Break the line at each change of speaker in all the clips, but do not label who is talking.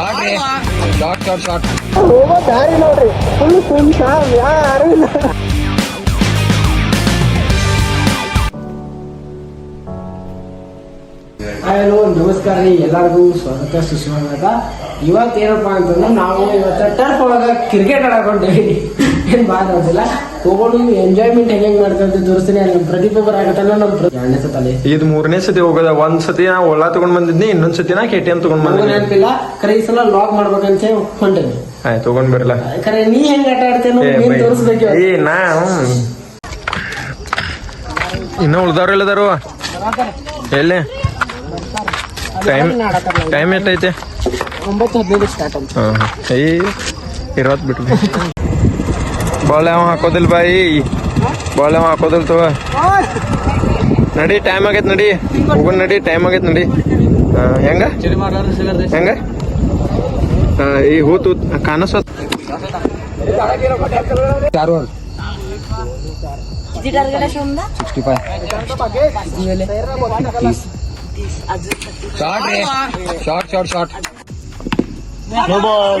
Short ರೀ. Short short short
ಹೋಗೋ ದಾರಿ ನೋಡ್ರಿ. ಫುಲ್ ಯಾರು ಇಲ್ಲ. ಹಲೋ ನಮಸ್ಕಾರ ರೀ. ಎಲ್ಲರಿಗೂ ಸ್ವಾಗತ ಸುಸ್ವಾಗತ. ಇವತ್ತು ಏನಪ್ಪ ಅಂತಂದ್ರೆ ನಾವು ಇವತ್ತು ಟರ್ಫ್ ಒಳಗ ಕ್ರಿಕೆಟ್ ಆಡಕೊಂಡೇವಿ ಏನ್ ಮಾತಾಡ್ತಿಲ್ಲ ಹೋಗೋಣ ಎಂಜಾಯ್ಮೆಂಟ್ ಹೆಂಗ್ ಮಾಡ್ಕೊಂತ ತೋರಿಸ್ತೀನಿ. ಅಲ್ಲಿ ಪ್ರತಿಭೆ ಬರಾಕತ್ತಲ್ಲ ನಮ್ಮ ಎರಡನೇ ಸತಲ್ಲಿ
ಇದು ಮೂರನೇ ಸತಿ ಹೋಗದ. ಒಂದ್ ಸತಿ ನಾ ಓಲಾ ತಗೊಂಡ್ ಬಂದಿದ್ನಿ ಇನ್ನೊಂದ್ ಸತಿ ನಾ ಕೆ ಟಿ ಎಂ ತಗೊಂಡ್
ನಮಗೂ ನೆನಪಿಲ್ಲ. ಕರೆ ಈ ಸಲ ಲಾಗ್ ಮಾಡ್ಬೇಕಂತ ಹೊಂಟೇನಿ
ಆಯ್ತು ತಗೊಂಡ್ ಬರಲ್ಲ
ಕರೆ ನೀ ಹೆಂಗ್ ಆಟ ಆಡ್ತೇನೋ ನೀನ್ ತೋರಿಸ್ಬೇಕು
ಏ ನಾ. ಇನ್ನ ಉಳ್ದವ್ರ ಎಲ್ಲದಾರು? ಎಲ್ಲಿ? ಟೈಮ್ ಟೈಮ್ ಎಷ್ಟೈತೆ?
ಒಂಬತ್ತು ಹದಿನೈದು ಸ್ಟಾರ್ಟ್ ಅಂತ
ಹಾ ಏ ಇರವತ್ ಬಿಟ್ಟು बोले वहाँ कदल भाई। बोले वहाँ कदल तो, तो नडी टाइम आगे नडी। हूँ तो नडी टाइम आगे नडी।
हंग? हंग? हूँ तू
कान सो चार। Shot shot shot shot
no ball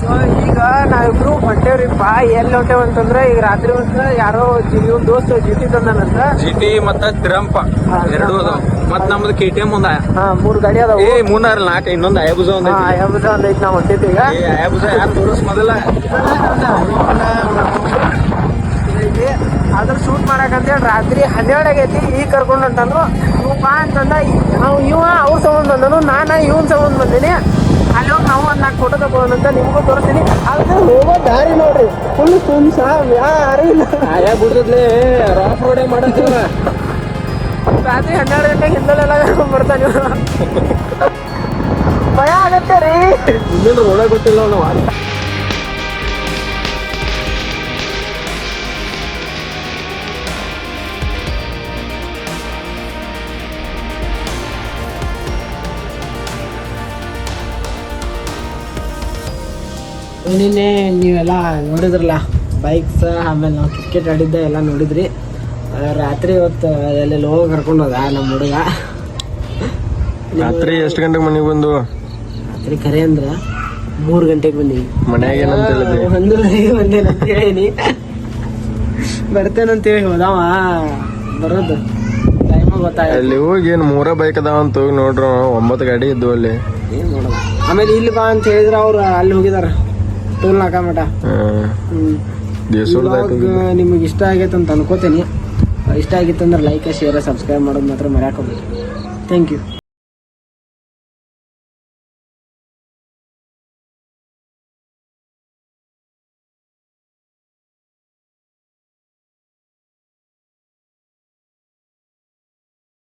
so ಈಗ ನಾವಿಬ್ರು ಹೊಂಟೇವ್ರಿಪ್ಪ. ಎಲ್ಲಿ ಹೊಂಟೇವ್ ಅಂತಂದ್ರೆ ಈಗ ರಾತ್ರಿ ಒಂದು ಯಾರೋ ಇವ್ ದೋಸ್ತ ಜಿಟಿ ತಂದಾನಂತ
ಜಿಟಿ ಮತ್ತ ತಿರಂಪ ಎರಡು ಅದಾವ. ಮತ್ ನಮ್ದು ಕೆ ಟಿ ಎಂ ಒಂದ
ಹಾ ಮೂರ್ ಗಾಡಿ ಅದಾವ.
ಏ ಮೂರ್ ನಾಲ್ಕ ಇನ್ನೊಂದು ಅಯಬುಜ ಒಂದ್
ಯಾವ್ದು ಒಂದ್ ಐತಿ ನಾವ್ ಹೊಂಟೈತಿ ಈಗ.
ಅಯಬುಜ ಯಾರು ತೋರಿಸ್ ಮೊದಲ.
ಅದ್ರ ಶೂಟ್ ಮಾಡಕಂತೇಳಿ ರಾತ್ರಿ ಹನ್ನೆರಡು ಆಗೈತಿ ಈಗ ಕರ್ಕೊಂಡು ಹೊಂಟಂದ್ರು. ನೀವು ಬಾ ಅಂತಂದ ಅವ್ ಇವ ಅವ್ರ ಸಂಬಂಧ ಬಂದನು ನಾನು ಇವನ್ ಸಂಬಂಧ ಬಂದಿನಿ. ಅಲ್ಲಿ ಹೋಗಿ ನಾವು ಒಂದ್ ನಾಲ್ಕು ಫೋಟೋ ತಗೊಳ್ಳೋಣಂತ ನಿಮಗೂ ತೋರಿಸ್ತೀನಿ. ಅದ್ರ ಹೋಗೋ ದಾರಿ ನೋಡ್ರಿ ಫುಲ್ ಸುಮ್ಸ ಯಾರು ಇಲ್ಲ.
ಆಯಾ ಬಿಡ್ತದ್ಲೆ ರಾಫ್ ರೋಡೇ ಮಾಡತ್ತೀವ
ರಾತ್ರಿ ಹನ್ನೆರಡು ಗಂಟೆಗೆ ಹಿಂದಲೆಲ್ಲ ಬರ್ತಾನೆ. ಭಯ ಆಗತ್ತೆ ರೀ.
ಇನ್ನೊಂದು ರೋಡ ಗೊತ್ತಿಲ್ಲ ನಾವು
ನಿನ್ನೆ ನೀವೆಲ್ಲ ನೋಡಿದ್ರಲ್ಲ ಬೈಕ್ಸ್ ಆಮೇಲೆ ನಾವು ಕ್ರಿಕೆಟ್ ಆಡಿದ್ದೆ ಎಲ್ಲ ನೋಡಿದ್ರಿ. ರಾತ್ರಿ ಇವತ್ತು ಎಲ್ಲೆಲ್ಲಿ ಹೋಗಿ ಕರ್ಕೊಂಡು ಹೋದ ನಮ್ಮ ಹುಡುಗ.
ರಾತ್ರಿ ಎಷ್ಟು ಗಂಟೆಗೆ ಮನೆಗೆ ಬಂದು?
ರಾತ್ರಿ ಕರೆ ಅಂದ್ರೆ ಮೂರು ಗಂಟೆಗೆ ಬಂದಿ
ಮನ್ಯಾಗ
ಒಂದು ಬಂದೇನೆ ಅಂತ ಹೇಳೀನಿ. ಬರ್ತೇನಂತೇಳಿ ಹೋದವ. ಬರೋದು. ಟೈಮ್ ಗೊತ್ತಾಗ
ಅಲ್ಲಿ ಹೋಗಿ ಏನು ಮೂರ ಬೈಕ್ ಅದಾವ ಅಂತ ಹೋಗಿ ನೋಡ್ರ ಒಂಬತ್ತು ಗಾಡಿ ಇದ್ವು ಅಲ್ಲಿ.
ಏನ್ ಮಾಡೋದು ಆಮೇಲೆ ಇಲ್ಲಿ ಬಾ ಅಂತ ಹೇಳಿದ್ರೆ ಅವ್ರು ಅಲ್ಲಿ ಹೋಗಿದಾರ. ಟೋಲ್ ನಾಕ ಮಠ ನಿಮಗೆ ಇಷ್ಟ ಆಗೈತೆ ಅಂತ ಅನ್ಕೋತೀನಿ. ಇಷ್ಟ ಆಗಿತ್ತು ಅಂದ್ರೆ ಲೈಕ್ ಶೇರ್ ಸಬ್ಸ್ಕ್ರೈಬ್ ಮಾಡೋದು ಮಾತ್ರ ಮರ್ಯಾಕೋಬೇಕು ಥ್ಯಾಂಕ್ ಯು